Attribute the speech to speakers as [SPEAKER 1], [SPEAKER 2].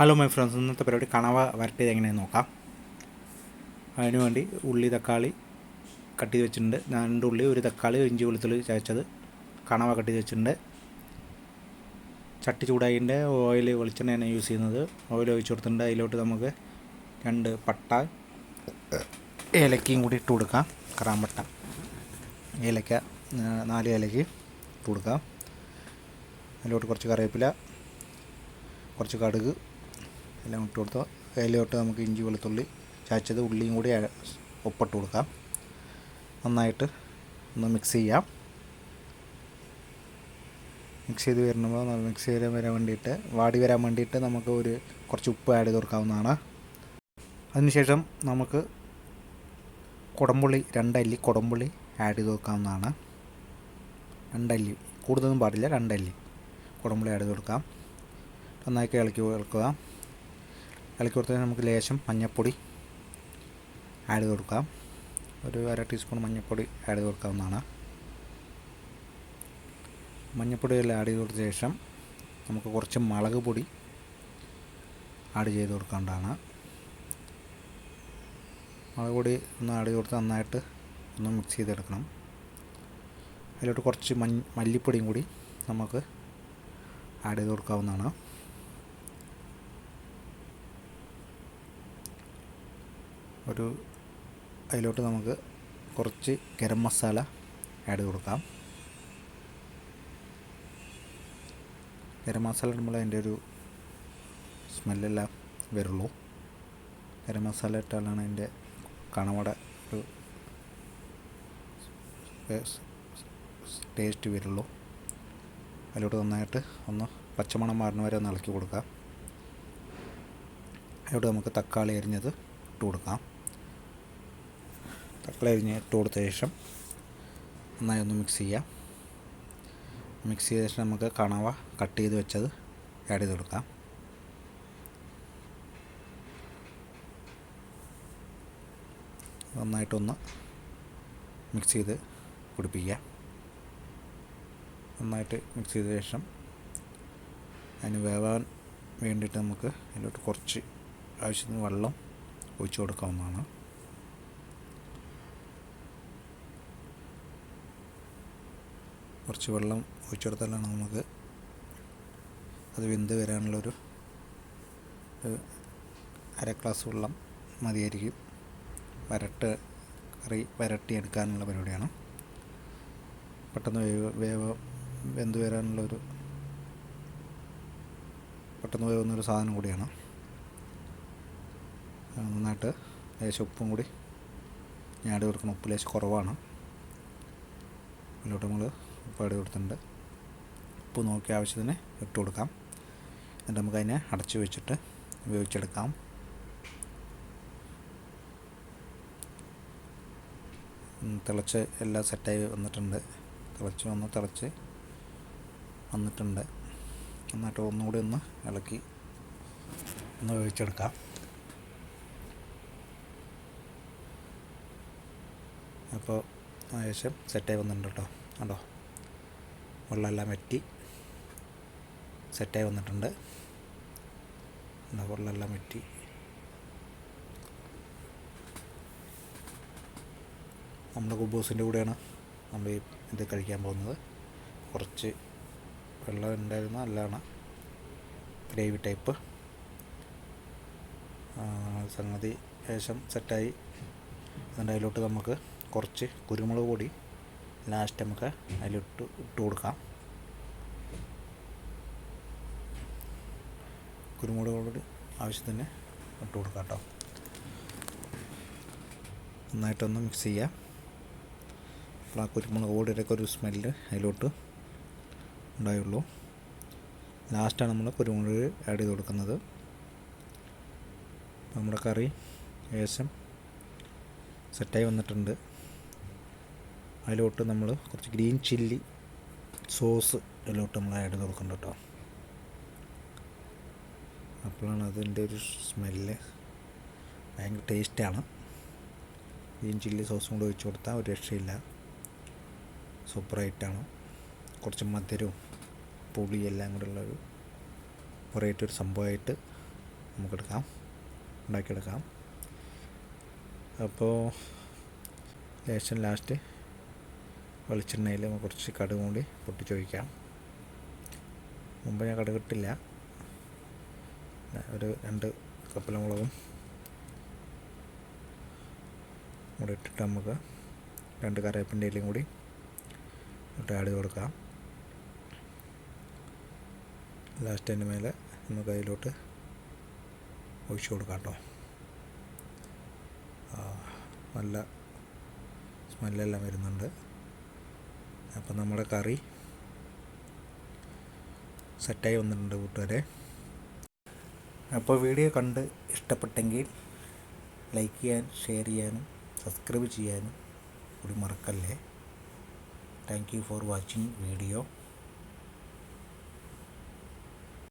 [SPEAKER 1] Hello my friends ഇന്നത്തെ പരിപാടി കണവ വരട്ടിയത് എങ്ങനെയാണ് നോക്കാം. അതിനുവേണ്ടി ഉള്ളി തക്കാളി കട്ട് ചെയ്ത് വെച്ചിട്ടുണ്ട്. രണ്ട് ഉള്ളി ഒരു തക്കാളി ഇഞ്ചി വെളുത്തുള്ളി ചതച്ചത് കണവ കട്ട് ചെയ്ത് വെച്ചിട്ടുണ്ട്. ചട്ടി ചൂടായതിന്റെ ഓയിൽ വെളിച്ചെണ്ണയാണ് യൂസ് ചെയ്യുന്നത്. ഓയിൽ ഒഴിച്ച് കൊടുത്തിട്ടുണ്ട്. അതിലോട്ട് നമുക്ക് രണ്ട് പട്ട ഏലക്കയും കൂടി ഇട്ട് കൊടുക്കാം. കറാമ്പട്ട ഏലക്ക നാല് ഏലയ്ക്ക് ഇട്ട് കൊടുക്കാം. അതിലോട്ട് കുറച്ച് കറിവേപ്പില കുറച്ച് കടുക് എല്ലാം ഇട്ട് കൊടുത്ത്. അതിലോട്ട് നമുക്ക് ഇഞ്ചി വെളുത്തുള്ളി ചാച്ചത് ഉള്ളിയും കൂടി ഒപ്പിട്ട് കൊടുക്കാം. നന്നായിട്ട് ഒന്ന് മിക്സ് ചെയ്യാം. മിക്സ് ചെയ്ത് വരുമ്പോൾ മിക്സ് ചെയ്ത് വരാൻ വേണ്ടിയിട്ട് വാടി വരാൻ വേണ്ടിയിട്ട് നമുക്ക് ഒരു കുറച്ച് ഉപ്പ് ആഡ് ചെയ്ത് കൊടുക്കാവുന്നതാണ്. അതിനുശേഷം നമുക്ക് കുടംപുള്ളി രണ്ടല്ലി കുടംപുള്ളി ആഡ് ചെയ്ത് കൊടുക്കാവുന്നതാണ്. രണ്ടല്ലി കൂടുതലൊന്നും പാടില്ല രണ്ടല്ലി കുടംപുള്ളി ആഡ് ചെയ്ത് കൊടുക്കാം. നന്നായി ഇളക്കി ഇളക്കുക ഇളക്കി കൊടുത്തതിന് നമുക്ക് ലേശം മഞ്ഞൾപ്പൊടി ആഡ് ചെയ്ത് കൊടുക്കാം. ഒരു അര ടീസ്പൂൺ മഞ്ഞൾപ്പൊടി ആഡ് ചെയ്ത് കൊടുക്കാവുന്നതാണ്. മഞ്ഞൾപ്പൊടി എല്ലാം ആഡ് ചെയ്ത് കൊടുത്ത ശേഷം നമുക്ക് കുറച്ച് മുളക് പൊടി ആഡ് ചെയ്ത് കൊടുക്കേണ്ടതാണ്. മുളക് പൊടി ഒന്ന് ആഡ് ചെയ്ത് കൊടുത്ത് നന്നായിട്ട് ഒന്ന് മിക്സ് ചെയ്തെടുക്കണം. അതിലോട്ട് കുറച്ച് മഞ്ഞ മല്ലിപ്പൊടിയും കൂടി നമുക്ക് ആഡ് ചെയ്ത് കൊടുക്കാവുന്നതാണ്. ഒരു അതിലോട്ട് നമുക്ക് കുറച്ച് ഗരം മസാല ആഡ് കൊടുക്കാം. ഗരം മസാല ഇടുമ്പോൾ അതിന്റെ ഒരു സ്മെല്ലെല്ലാം വരുള്ളൂ. ഗരം മസാല ഇട്ടാലാണ് അതിന്റെ കണവട ഒരു ടേസ്റ്റ് വരുള്ളൂ. അതിലോട്ട് നന്നായിട്ട് ഒന്ന് പച്ചമണം മാറുന്ന വരെ ഒന്ന് ഇളക്കി കൊടുക്കാം. അതിലോട്ട് നമുക്ക് തക്കാളി അരിഞ്ഞത് ഇട്ട് കൊടുക്കാം. തക്കാളി അരിഞ്ഞ് ഇട്ട് കൊടുത്ത ശേഷം നന്നായി ഒന്ന് മിക്സ് ചെയ്യാം. മിക്സ് ചെയ്ത ശേഷം നമുക്ക് കണവ കട്ട് ചെയ്ത് വെച്ചത് ആഡ് ചെയ്ത് കൊടുക്കാം. നന്നായിട്ടൊന്ന് മിക്സ് ചെയ്ത് കുടിപ്പിക്കുക നന്നായിട്ട് മിക്സ് ചെയ്ത ശേഷം അതിന് വേവാൻ വേണ്ടിയിട്ട് നമുക്ക് അതിലോട്ട് കുറച്ച് ആവശ്യത്തിന് വെള്ളം ഒഴിച്ചു കൊടുക്കാവുന്നതാണ്. കുറച്ച് വെള്ളം ഒഴിച്ചു കൊടുത്താലാണ് നമുക്ക് അത് വെന്ത് വരാനുള്ളൊരു അര ഗ്ലാസ് വെള്ളം മതിയായിരിക്കും. വരട്ട് കറി വരട്ടി എടുക്കാനുള്ള പരിപാടിയാണ്. പെട്ടെന്ന് വേവ് വേവ് വെന്ത് വരാനുള്ളൊരു പെട്ടെന്ന് വേവുന്നൊരു സാധനം കൂടിയാണ്. നന്നായിട്ട് ലേശം ഉപ്പും കൂടി ഞാടി കൊടുക്കണം. ഉപ്പ് ലേശം കുറവാണ്. അതിലോട്ട് നമ്മൾ ആഡ് കൊടുത്തിട്ടുണ്ട്. ഉപ്പ് നോക്കി ആവശ്യത്തിന് ഇട്ട് കൊടുക്കാം. എന്നിട്ട് നമുക്ക് അതിനെ അടച്ചു വെച്ചിട്ട് ഉപയോഗിച്ചെടുക്കാം. തിളച്ച് എല്ലാം സെറ്റായി വന്നിട്ടുണ്ട്. തിളച്ച് വന്ന് തിളച്ച് വന്നിട്ടുണ്ട്. എന്നിട്ട് ഒന്നുകൂടി ഒന്ന് ഇളക്കി ഒന്ന് വേവിച്ചെടുക്കാം. അപ്പോൾ ഏകദേശം സെറ്റായി വന്നിട്ടുണ്ട് കേട്ടോ. കണ്ടോ? വെള്ളമെല്ലാം വറ്റി സെറ്റായി വന്നിട്ടുണ്ട്. കണ്ടോ വെള്ളമെല്ലാം വറ്റി. നമ്മുടെ കുബൂസിന്റെ കൂടെയാണ് നമ്മൾ ഇത് കഴിക്കാൻ പോകുന്നത്. കുറച്ച് വെള്ളം ഉണ്ടായിരുന്ന. നല്ലതാണ് ഗ്രേവി ടൈപ്പ്. സംഗതി ശേഷം സെറ്റായി. അതിന്റെ അതിലോട്ട് നമുക്ക് കുറച്ച് കുരുമുളക് പൊടി ലാസ്റ്റ് നമുക്ക് അതിലിട്ട് ഇട്ട് കൊടുക്കാം. കുരുമുളകോട് ആവശ്യത്തിന് ഇട്ട് കൊടുക്കാം കേട്ടോ. നന്നായിട്ടൊന്ന് മിക്സ് ചെയ്യാം. അപ്പോൾ ആ കുരുമുളക് പൊടിയുടെയൊക്കെ ഒരു സ്മെല്ല് അതിലോട്ട് ഉണ്ടായുള്ളൂ. ലാസ്റ്റാണ് നമ്മൾ കുരുമുളക് ആഡ് ചെയ്ത് കൊടുക്കുന്നത്. നമ്മുടെ കറി ഏകദേശം സെറ്റായി വന്നിട്ടുണ്ട്. അതിലോട്ട് നമ്മൾ കുറച്ച് ഗ്രീൻ ചില്ലി സോസ് അതിലോട്ട് നമ്മൾ ആഡ് ചെയ്ത് കൊടുക്കുന്നുണ്ട് കേട്ടോ. അപ്പോഴാണ് അതിന്റെ ഒരു സ്മെല്ല് ഭയങ്കര ടേസ്റ്റാണ് ഗ്രീൻ ചില്ലി സോസും കൂടെ ഒഴിച്ച് കൊടുത്താൽ ഒരു രക്ഷയില്ല. സൂപ്പറായിട്ടാണ് കുറച്ച് മധുരവും പുളി എല്ലാം കൂടെ ഉള്ളൊരു വെറൈറ്റി ഒരു സംഭവമായിട്ട് നമുക്കെടുക്കാം. ഉണ്ടാക്കിയെടുക്കാം. അപ്പോൾ ലേശം ലാസ്റ്റ് വെളിച്ചെണ്ണയിൽ കുറച്ച് കടുക് കൂടി പൊട്ടിച്ച് ഒഴിക്കാം മുമ്പ് ഞാൻ കടുക് ഇട്ടില്ല. ഒരു രണ്ട് കപ്പലമുളകും കൂടെ ഇട്ടിട്ട് നമുക്ക് രണ്ട് കറിവേപ്പിന്റെ കൂടി ഇട്ട് ആഡ് കൊടുക്കാം. ലാസ്റ്റ് അതിന്റെ മേലെ നമുക്ക് അതിലോട്ട് ഒഴിച്ചു കൊടുക്കാം കേട്ടോ നല്ല സ്മെല്ലെല്ലാം വരുന്നുണ്ട്. അപ്പം നമ്മുടെ കറി സെറ്റായി വന്നിട്ടുണ്ട് കൂട്ടുകാരെ. അപ്പോൾ വീഡിയോ കണ്ട് ഇഷ്ടപ്പെട്ടെങ്കിൽ ലൈക്ക് ചെയ്യാൻ ഷെയർ ചെയ്യാനും സബ്സ്ക്രൈബ് ചെയ്യാനും കൂടി മറക്കല്ലേ. Thank you for watching video.